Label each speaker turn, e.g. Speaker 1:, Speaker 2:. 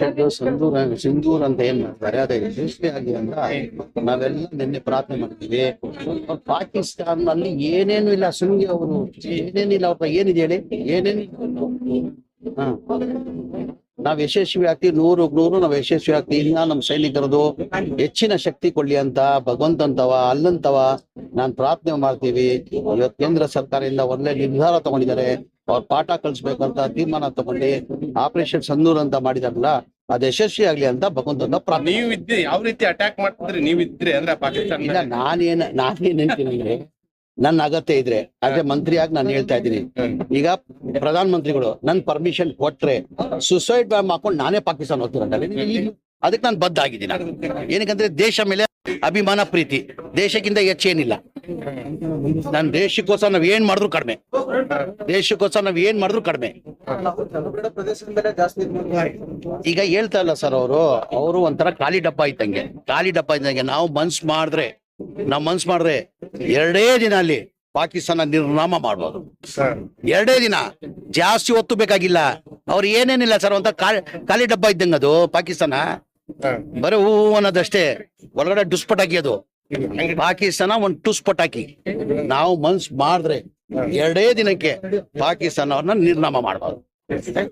Speaker 1: ಪರಿಷತ್ ಸಿಂಧೂರ ಸಿಂಧೂರ್ ಅಂತ ಏನ್ ಮಾಡ್ತಾರೆ? ಅದೇ ಆಗಿ ಅಂತ ನಾವೆಲ್ಲ ನಿನ್ನೆ ಪ್ರಾರ್ಥನೆ ಮಾಡ್ತೀವಿ. ಪಾಕಿಸ್ತಾನ್ ಅಲ್ಲಿ ಏನೇನು ಇಲ್ಲ. ಸುಮ್ಗೆ ಅವರು ಏನೇನಿಲ್ಲ ಅವ್ರ ಏನಿದೆ ಹೇಳಿ? ಏನೇನು ಹಾ. ನಾವ್ ಯಶಸ್ವಿ ಆಗ್ತೀವಿ. ನೂರು ನೂರು ನಾವ್ ಯಶಸ್ವಿ ಆಗ್ತೀವಿ. ಇನ್ನ ನಮ್ ಸೈನಿಕರದು ಹೆಚ್ಚಿನ ಶಕ್ತಿ ಕೊಡ್ಲಿ ಅಂತ, ಭಗವಂತಂತವ, ಅಲ್ಲಂತವ ನಾನ್ ಪ್ರಾರ್ಥನೆ ಮಾಡ್ತೀವಿ. ಇವತ್ ಕೇಂದ್ರ ಸರ್ಕಾರದಿಂದ ಒಳ್ಳೆ ನಿರ್ಧಾರ ತಗೊಂಡಿದ್ದಾರೆ. ಅವ್ರ ಪಾಠ ಕಲ್ಸ್ಬೇಕಂತ ತೀರ್ಮಾನ ತಗೊಂಡು. ಆಪರೇಷನ್ ಸಂದೂರ್ ಅಂತ ಮಾಡಿದಾರಲ್ಲ ಅದ್ ಯಶಸ್ವಿ ಆಗ್ಲಿ ಅಂತ ಭಗವಂತನ ಪ್ರಾರ್ಥನೆ.
Speaker 2: ನೀವ್ ಇದ್ರಿ ಯಾವ ರೀತಿ ಅಟ್ಯಾಕ್ ಮಾಡ್ತಿದ್ರಿ ನೀವ್ ಇದ್ರೆ ಅಂದ್ರೆ
Speaker 1: ಇಲ್ಲ
Speaker 2: ಪಾಕಿಸ್ತಾನ
Speaker 1: ನಾನೇನ್ ನಾನೇನ್ ಹೇಳ್ತೀನಿ ಅಂದ್ರೆ ನನ್ನ ಅಗತ್ಯ ಇದ್ರೆ ಅದೇ ಮಂತ್ರಿಯಾಗಿ ನಾನು ಹೇಳ್ತಾ ಇದ್ದೀನಿ. ಈಗ ಪ್ರಧಾನ ಮಂತ್ರಿಗಳು ನನ್ ಪರ್ಮಿಷನ್ ಕೊಟ್ರೆ ಸುಸೈಡ್ ಹಾಕೊಂಡು ನಾನೇ ಪಾಕಿಸ್ತಾನ ಹೋಗ್ತೀನಿ ಅದಕ್ಕೆ ನಾನು ಬದ್ಧ ಆಗಿದ್ದೀನಿ ಏನಕ್ಕಂದ್ರೆ ದೇಶ ಮೇಲೆ ಅಭಿಮಾನ ಪ್ರೀತಿ ದೇಶಕ್ಕಿಂತ ಹೆಚ್ಚೇನಿಲ್ಲ. ನಾನು ದೇಶಕ್ಕೋಸ್ಕರ ನಾವ್ ಏನ್ ಮಾಡಿದ್ರು ಕಡಿಮೆ. ದೇಶಕ್ಕೋಸ್ಕರ ನಾವ್ ಏನ್ ಮಾಡಿದ್ರು ಕಡಿಮೆ. ಈಗ ಹೇಳ್ತಾ ಇಲ್ಲ ಸರ್ ಅವರು. ಅವರು ಒಂಥರ ಖಾಲಿ ಡಬ್ಬ ಇದ್ದಂಗೆ. ಖಾಲಿ ಡಬ್ಬ ಇದ್ದಂಗೆ. ನಾವು ಮನ್ಸ್ ಮಾಡಿದ್ರೆ ನಾವ್ ಮನ್ಸ್ ಮಾಡಿದ್ರೆ ಎರಡೇ ದಿನ ಅಲ್ಲಿ ಪಾಕಿಸ್ತಾನ ನಿರ್ನಾಮ ಮಾಡ್ಬೋದು. ಎರಡೇ ದಿನ ಜಾಸ್ತಿ ಒತ್ತು ಬೇಕಾಗಿಲ್ಲ. ಅವ್ರು ಏನೇನಿಲ್ಲ ಸರ್ ಅಂತ ಖಾಲಿ ಡಬ್ಬ ಇದ್ದಂಗೆ ಅದು ಪಾಕಿಸ್ತಾನ? ಬರೀ ಹೂ ಅನ್ನೋದಷ್ಟೇ ಒಳಗಡೆ ಡುಸ್ಪಟ್ ಹಾಕಿ ಅದು. ಪಾಕಿಸ್ತಾನ ಒಂದ್ ಟುಸ್ ಪಟಾಕಿ ನಾವು ಮನ್ಸ್ ಮಾಡಿದ್ರೆ ಎರಡೇ ದಿನಕ್ಕೆ ಪಾಕಿಸ್ತಾನವ್ರನ್ನ ನಿರ್ನಾಮ ಮಾಡ್ಬೋದು